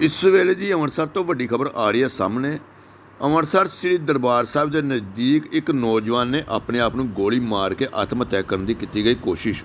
ਇਸ ਵੇਲੇ ਦੀ ਅੰਮ੍ਰਿਤਸਰ ਤੋਂ ਵੱਡੀ ਖਬਰ ਆ ਰਹੀ ਹੈ ਸਾਹਮਣੇ। ਅੰਮ੍ਰਿਤਸਰ ਸ੍ਰੀ ਦਰਬਾਰ ਸਾਹਿਬ ਦੇ ਨਜ਼ਦੀਕ ਇੱਕ ਨੌਜਵਾਨ ਨੇ ਆਪਣੇ ਆਪ ਨੂੰ ਗੋਲੀ ਮਾਰ ਕੇ ਆਤਮ ਹੱਤਿਆ ਕਰਨ ਦੀ ਕੀਤੀ ਗਈ ਕੋਸ਼ਿਸ਼।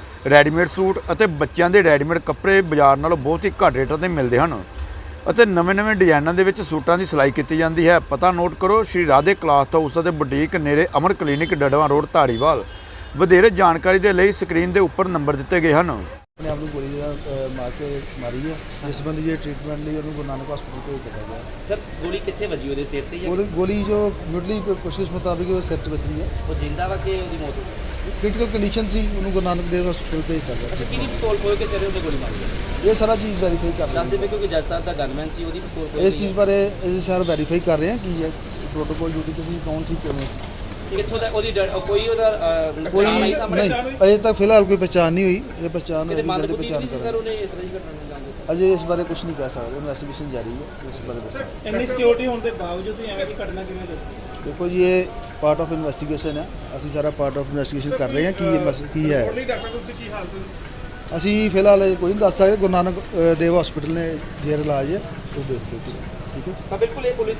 ਰੈਡੀਮੇਡ ਸੂਟ ਅਤੇ ਬੱਚਿਆਂ ਦੇ ਰੈਡੀਮੇਡ ਕੱਪੜੇ ਬਾਜ਼ਾਰ ਨਾਲੋਂ ਬਹੁਤ ਹੀ ਘੱਟ ਰੇਟਾਂ ਤੇ ਮਿਲਦੇ ਹਨ। ਅਤੇ ਨਵੇਂ-ਨਵੇਂ ਡਿਜ਼ਾਈਨਾਂ ਦੇ ਵਿੱਚ ਸੂਟਾਂ ਦੀ ਸਿਲਾਈ ਕੀਤੀ ਜਾਂਦੀ ਹੈ। ਪਤਾ ਨੋਟ ਕਰੋ ਸ਼੍ਰੀ ਰਾਧੇ ਕਲਾਥ ਹਾਊਸ ਅਤੇ ਬੁਟੀਕ ਨੇੜੇ ਅਮਰ ਕਲੀਨਿਕ ਡੜਵਾ ਰੋਡ ਧਾਰੀਵਾਲ। ਵਧੇਰੇ ਜਾਣਕਾਰੀ ਦੇ ਲਈ ਸਕਰੀਨ ਦੇ ਉੱਪਰ ਨੰਬਰ ਦਿੱਤੇ ਗਏ ਹਨ। ਆਪਣੇ ਆਪ ਨੂੰ ਗੋਲੀ ਜਿਹੜਾ ਅਹ, ਮਾਰ ਕੇ ਮਾਰੀ ਹੈ। ਜਿਸ ਸੰਬੰਧੀ ਜੇ ਟ੍ਰੀਟਮੈਂਟ ਲਈ ਉਹਨੂੰ ਗੁਰੂ ਨਾਨਕ ਹਸਪਤਾਲ ਭੇਜ ਦਿੱਤਾ ਗਿਆ। ਸਰ ਗੋਲੀ ਕਿੱਥੇ ਵੱਜੀ? ਉਹਦੇ ਸਿਰ ਤੇ ਜਾਂ ਗੋਲੀ ਗੋਲੀ ਜੋ ਮੁੱਢਲੀ ਕੋਸ਼ਿਸ਼ ਮੁਤਾਬਿਕ ਉਹ ਸਿਰ 'ਚ ਵੱਜੀ ਹੈ। ਉਹ ਜਿੰਦਾ ਵਾ ਕਿ ਉਹਦੀ ਮੌਤ ਹੋ ਗਈ? ਕ੍ਰਿਟੀਕਲ ਕੰਡੀਸ਼ਨ ਸੀ ਉਹਨੂੰ ਗੁਰੂ ਨਾਨਕ ਦੇਵ ਹਸਪਤਾਲ ਭੇਜ ਦਿੱਤਾ ਅੱਛਾ ਗਿਆ ਕਿਹਦੀ ਪਿਸਤੌਲ ਖੋਲ ਕੇ ਸਿਰੇ ਉਹਨੇ ਗੋਲੀ ਮਾਰੀ ਹੈ? ਇਹ ਸਾਰਾ ਚੀਜ਼ ਵੈਰੀਫਾਈ ਕਰ ਦੱਸ ਰਹੇ ਦੇਵੇ ਕਿਉਂਕਿ ਜੱਜ ਸਾਹਿਬ ਦਾ ਗਨਮੈਨ ਸੀ ਉਹਦੀ ਪਿਸਤੌਲ ਹਾਂ ਖੋਲ ਇਸ ਚੀਜ਼ ਬਾਰੇ ਇਹ ਸਾਰਾ ਵੈਰੀਫਾਈ ਕਰ ਰਹੇ ਹਾਂ ਕੀ ਹੈ ਪ੍ਰੋਟੋਕੋਲ ਡਿਊਟੀ ਤੇ ਸੀ ਕੌਣ ਸੀ। ਕਿਵੇਂ ਸੀ ਕਿੱਥੋਂ ਦਾ ਉਹਦੀ ਡੈ- ਉਹ ਕੋਈ ਉਹਦਾ ਅਹ, ਕੋਈ ਨੁਕਸਾਨ ਸਾਹਮਣੇ? ਨਹੀਂ ਅਜੇ ਤੱਕ ਫਿਲਹਾਲ ਕੋਈ ਪਛਾਣ ਨਹੀਂ ਹੋਈ ਇਹ ਪਛਾਣ ਕਿਤੇ ਹੋਈ ਮੰਦ ਬੁੱਧੀ ਪਛਾਣ ਨਹੀਂ ਸੀ ਸਰ ਕਰਾਂਗੇ ਉਹਨੇ ਇਸ ਤਰ੍ਹਾਂ ਦੀ ਘਟਨਾ ਨੂੰ ਅੰਜਾਮ ਦਿੱਤਾ? ਅਜੇ ਇਸ ਬਾਰੇ ਕੁਝ ਨਹੀਂ ਕਹਿ ਸਕਦੇ ਇਨਵੈਸਟੀਗੇਸ਼ਨ ਜਾਰੀ ਹੈ ਇਸ ਬਾਰੇ ਦੱਸਾਂ। ਇੰਨੀ ਸਿਕਿਉਰਿਟੀ ਹੋਣ ਦੇ ਬਾਵਜੂਦ ਵੀ ਐਵੇਂ ਦੀ ਘਟਨਾ ਕਿਵੇਂ ਹੋਈ? ਦੇਖੋ ਜੀ ਇਹ ਪਾਰਟ ਆਫ ਇਨਵੈਸਟੀਗੇਸ਼ਨ ਹੈ। ਅਸੀਂ ਸਾਰਾ ਪਾਰਟ ਆਫ ਇਨਵੈਸਟੀਗੇਸ਼ਨ ਕਰ ਰਹੇ ਹਾਂ। ਕੀ ਮਸ- ਕੀ ਹੈ। ਡਾਕਟਰ ਤੁਸੀਂ ਕੀ ਹਾਲਤ ਹੋਈ ਅਸੀਂ ਫਿਲਹਾਲ ਇਹ ਕੋਈ ਨਹੀਂ ਦੱਸ ਸਕਦੇ। ਗੁਰੂ ਨਾਨਕ ਅ, ਦੇਵ ਹਸਪੀਟਲ ਨੇ ਜੇਰ ਇਲਾਜ ਹੈ। ਉਹ ਦੇਖ ਤੁਸੀਂ, ਠੀਕ ਹੈ ਤਾਂ ਬਿਲਕੁਲ ਇਹ ਪੁਲਿਸ